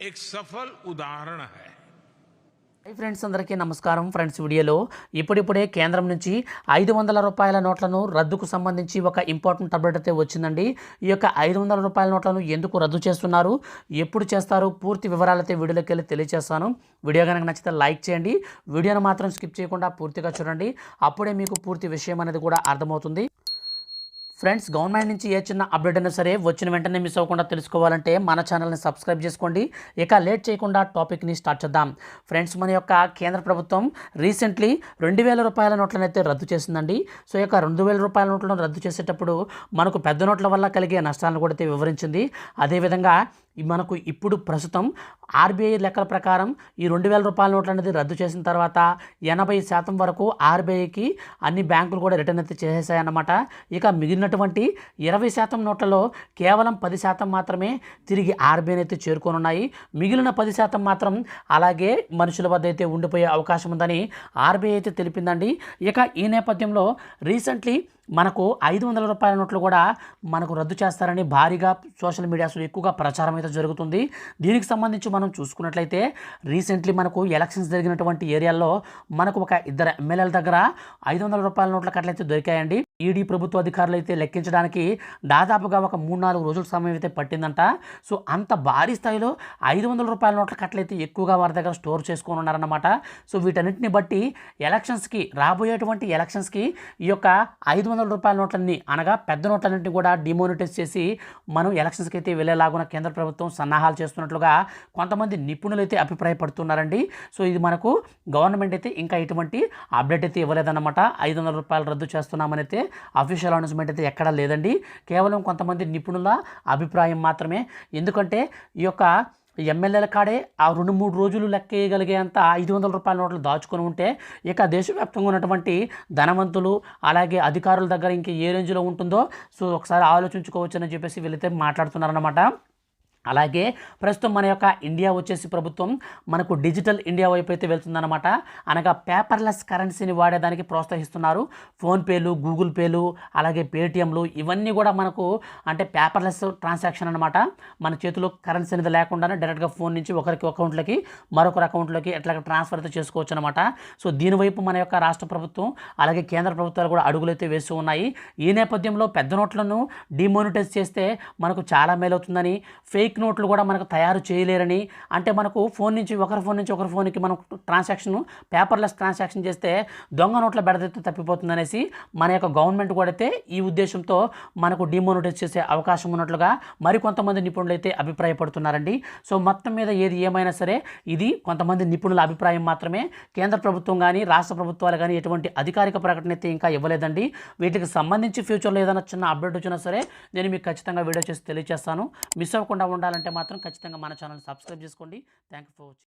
एक सफल उदाहरण है హై ఫ్రెండ్స్ అందరికీ నమస్కారం ఫ్రెండ్స్ వీడియోలో ఇప్పుడిప్పుడే కేంద్రం నుంచి ఐదు వందల రూపాయల నోట్లను రద్దుకు సంబంధించి ఒక ఇంపార్టెంట్ అప్డేట్ అయితే వచ్చిందండి ఈ యొక్క ఐదు వందల రూపాయల నోట్లను ఎందుకు రద్దు చేస్తున్నారు ఎప్పుడు చేస్తారు పూర్తి వివరాలు అయితే వీడియోలోకి వెళ్ళి తెలియజేస్తాను వీడియో కనుక నచ్చితే లైక్ చేయండి వీడియోను మాత్రం స్కిప్ చేయకుండా పూర్తిగా చూడండి అప్పుడే మీకు పూర్తి విషయం అనేది కూడా అర్థమవుతుంది ఫ్రెండ్స్ గవర్నమెంట్ నుంచి ఏ చిన్న అప్డేట్ అయినా సరే వచ్చిన వెంటనే మిస్ అవ్వకుండా తెలుసుకోవాలంటే మన ఛానల్ని సబ్స్క్రైబ్ చేసుకోండి. ఇక లేట్ చేయకుండా టాపిక్ని స్టార్ట్ చేద్దాం. ఫ్రెండ్స్ మన యొక్క కేంద్ర ప్రభుత్వం రీసెంట్లీ రెండు వేల రూపాయల నోట్లను అయితే రద్దు చేసిందండి. సో ఈ యొక్క రెండు వేల రూపాయల నోట్లను రద్దు చేసేటప్పుడు మనకు పెద్ద నోట్ల వల్ల కలిగే నష్టాలను కూడా అయితే వివరించింది. అదేవిధంగా మనకు ఇప్పుడు ప్రస్తుతం ఆర్బీఐ లెక్కల ప్రకారం ఈ రెండు వేల రూపాయల నోట్లు అనేది రద్దు చేసిన తర్వాత ఎనభై శాతం వరకు ఆర్బీఐకి అన్ని బ్యాంకులు కూడా రిటర్న్ అయితే చేసేసాయన్నమాట. ఇక మిగిలినటువంటి ఇరవై శాతం నోట్లలో కేవలం పది శాతం మాత్రమే తిరిగి ఆర్బీఐని అయితే చేరుకోనున్నాయి. మిగిలిన పది శాతం మాత్రం అలాగే మనుషుల వద్ద అయితే ఉండిపోయే అవకాశం ఉందని ఆర్బీఐ అయితే తెలిపిందండి. ఇక ఈ నేపథ్యంలో రీసెంట్లీ మనకు ఐదు వందల రూపాయల నోట్లు కూడా మనకు రద్దు చేస్తారని భారీగా సోషల్ మీడియాస్లో ఎక్కువగా ప్రచారం అయితే జరుగుతుంది. దీనికి సంబంధించి మనం చూసుకున్నట్లయితే రీసెంట్లీ మనకు ఎలక్షన్స్ జరిగినటువంటి ఏరియాల్లో మనకు ఒక ఇద్దరు ఎమ్మెల్యేల దగ్గర ఐదు వందల రూపాయల నోట్ల కట్లయితే దొరికాయండి. ఈడీ ప్రభుత్వ అధికారులు అయితే లెక్కించడానికి దాదాపుగా ఒక మూడు నాలుగు రోజుల సమయం అయితే పట్టిందంట. సో అంత భారీ స్థాయిలో ఐదు వందల రూపాయల నోట్ల కట్లయితే ఎక్కువగా వారి దగ్గర స్టోర్ చేసుకొని ఉన్నారన్నమాట. సో వీటన్నిటిని బట్టి ఎలక్షన్స్కి రాబోయేటువంటి ఎలక్షన్స్కి ఈ యొక్క ఐదు వందల వందల రూపాయల నోట్లన్నీ అనగా పెద్ద నోట్లన్నింటినీ కూడా డిమోనిటైజ్ చేసి మనం ఎలక్షన్స్కి అయితే వెళ్ళేలాగున కేంద్ర ప్రభుత్వం సన్నాహాలు చేస్తున్నట్లుగా కొంతమంది నిపుణులు అయితే అభిప్రాయపడుతున్నారండి. సో ఇది మనకు గవర్నమెంట్ అయితే ఇంకా ఎటువంటి అప్డేట్ అయితే ఇవ్వలేదన్నమాట. ఐదు వందల రూపాయలు రద్దు చేస్తున్నామని అయితే అఫీషియల్ అనౌన్స్మెంట్ అయితే ఎక్కడా లేదండి. కేవలం కొంతమంది నిపుణుల అభిప్రాయం మాత్రమే. ఎందుకంటే ఈ యొక్క ఎమ్మెల్యేల కాడే ఆ రెండు మూడు రోజులు లెక్కేయగలిగేంత ఐదు వందల రూపాయల నోట్లు దాచుకొని ఉంటే ఇక దేశవ్యాప్తంగా ఉన్నటువంటి ధనవంతులు అలాగే అధికారుల దగ్గర ఇంకా ఏ రేంజ్లో ఉంటుందో సో ఒకసారి ఆలోచించుకోవచ్చని చెప్పేసి వీళ్ళైతే మాట్లాడుతున్నారన్నమాట. అలాగే ప్రస్తుతం మన యొక్క ఇండియా వచ్చేసి ప్రభుత్వం మనకు డిజిటల్ ఇండియా వైపు అయితే వెళ్తుందన్నమాట. అనగా పేపర్లెస్ కరెన్సీని వాడేదానికి ప్రోత్సహిస్తున్నారు. ఫోన్పేలు గూగుల్ పేలు అలాగే పేటిఎంలు ఇవన్నీ కూడా మనకు అంటే పేపర్లెస్ ట్రాన్సాక్షన్ అనమాట మన చేతిలో కరెన్సీ అనేది లేకుండానే డైరెక్ట్గా ఫోన్ నుంచి ఒకరికి అకౌంట్లోకి మరొకరి అకౌంట్లోకి ఎట్లా ట్రాన్స్ఫర్ అయితే చేసుకోవచ్చు అనమాట సో దీనివైపు మన యొక్క రాష్ట్ర ప్రభుత్వం అలాగే కేంద్ర ప్రభుత్వాలు కూడా అడుగులు అయితే వేస్తూ ఉన్నాయి. ఈ నేపథ్యంలో పెద్ద నోట్లను డిమోనిటైజ్ చేస్తే మనకు చాలా మేలవుతుందని ఫేక్ నోట్లు కూడా మనకు తయారు చేయలేరని అంటే మనకు ఫోన్ నుంచి ఒకరి ఫోన్ నుంచి ఒకరి ఫోన్కి మనం ట్రాన్సాక్షన్ పేపర్లెస్ ట్రాన్సాక్షన్ చేస్తే దొంగ నోట్ల బెడదైతే తప్పిపోతుంది అనేసి మన యొక్క గవర్నమెంట్ కూడా అయితే ఈ ఉద్దేశంతో మనకు డిమోనిటైజ్ చేసే అవకాశం ఉన్నట్లుగా మరికొంతమంది నిపుణులు అయితే అభిప్రాయపడుతున్నారండి. సో మొత్తం మీద ఏది ఏమైనా సరే ఇది కొంతమంది నిపుణుల అభిప్రాయం మాత్రమే. కేంద్ర ప్రభుత్వం కానీ రాష్ట్ర ప్రభుత్వాలు కానీ ఎటువంటి అధికారిక ప్రకటన అయితే ఇంకా ఇవ్వలేదండి. వీటికి సంబంధించి ఫ్యూచర్లో ఏదైనా చిన్న అప్డేట్ వచ్చినా సరే నేను మీకు ఖచ్చితంగా వీడియో చేసి తెలియజేస్తాను మిస్ అవ్వకుండా ఉండాలంటే మాత్రం ఖచ్చితంగా మన ఛానల్ సబ్స్క్రైబ్ చేసుకోండి. Thank you for watching.